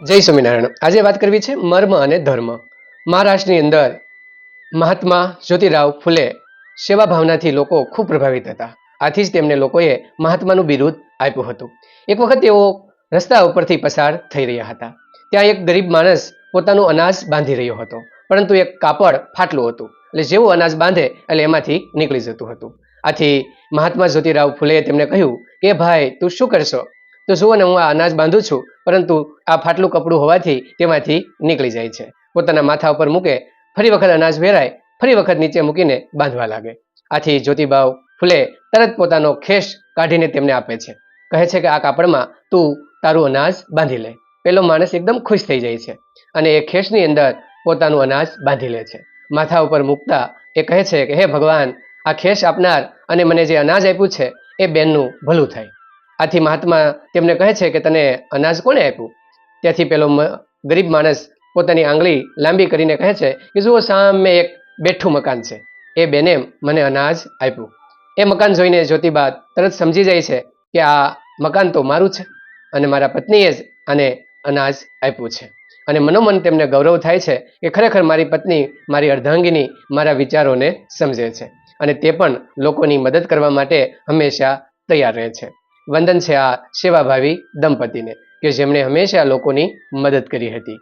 જય સ્વામિનારાયણ. આજે વાત કરવી છે મર્મ અને ધર્મ. મહારાષ્ટ્રની અંદર મહાત્મા જ્યોતિરાવ ફૂલે સેવા ભાવનાથી લોકો ખૂબ પ્રભાવિત હતા. આથી જ તેમને લોકોએ મહાત્માનું બિરુદ આપ્યું હતું. એક વખત તેઓ રસ્તા ઉપરથી પસાર થઈ રહ્યા હતા. ત્યાં એક ગરીબ માણસ પોતાનું અનાજ બાંધી રહ્યો હતો, પરંતુ એક કાપડ ફાટલું હતું. એટલે જેવું અનાજ બાંધે, એટલે એમાંથી નીકળી જતું હતું. આથી મહાત્મા જ્યોતિરાવ ફુલેએ તેમને કહ્યું કે, ભાઈ, તું શું કરશો? તો જુઓ ને, હું આ અનાજ બાંધું છું, પરંતુ આ ફાટલું કપડું હોવાથી તેમાંથી નીકળી જાય છે. પોતાના માથા ઉપર મૂકે, ફરી વખત અનાજ વેરાય, ફરી વખત નીચે મૂકીને બાંધવા લાગે. આથી જ્યોતિબાવ ફૂલે, તરત પોતાનો ખેસ કાઢીને તેમને આપે છે. કહે છે કે, આ કાપડમાં તું તારું અનાજ બાંધી લે. પેલો માણસ એકદમ ખુશ થઈ જાય છે અને એ ખેસની અંદર પોતાનું અનાજ બાંધી લે છે. માથા ઉપર મૂકતા એ કહે છે કે, હે ભગવાન, આ ખેસ આપનાર અને મને જે અનાજ આપ્યું છે, એ બેનનું ભલું થાય. આથી મહાત્મા તેમને કહે છે કે તને અનાજ કોણે આપ્યું? ત્યાંથી પેલો ગરીબ માણસ પોતાની આંગળી લાંબી કરીને કહે છે કે જુઓ, સામે એક બેઠું મકાન છે. એ બેને મને અનાજ આપ્યું. એ મકાન જોઈને જ્યોતિબા તરત સમજી જાય છે કે આ મકાન તો મારું છે અને મારા પત્નીએ જ આને અનાજ આપ્યું છે. અને મનોમન તેમને ગૌરવ થાય છે કે ખરેખર મારી પત્ની મારી અર્ધાંગીની મારા વિચારોને સમજે છે અને તે પણ લોકોની મદદ કરવા માટે હંમેશા તૈયાર રહે છે. વંદન છે આ સેવાભાવી દંપતીને કે જેમણે હંમેશા લોકોની મદદ કરી હતી.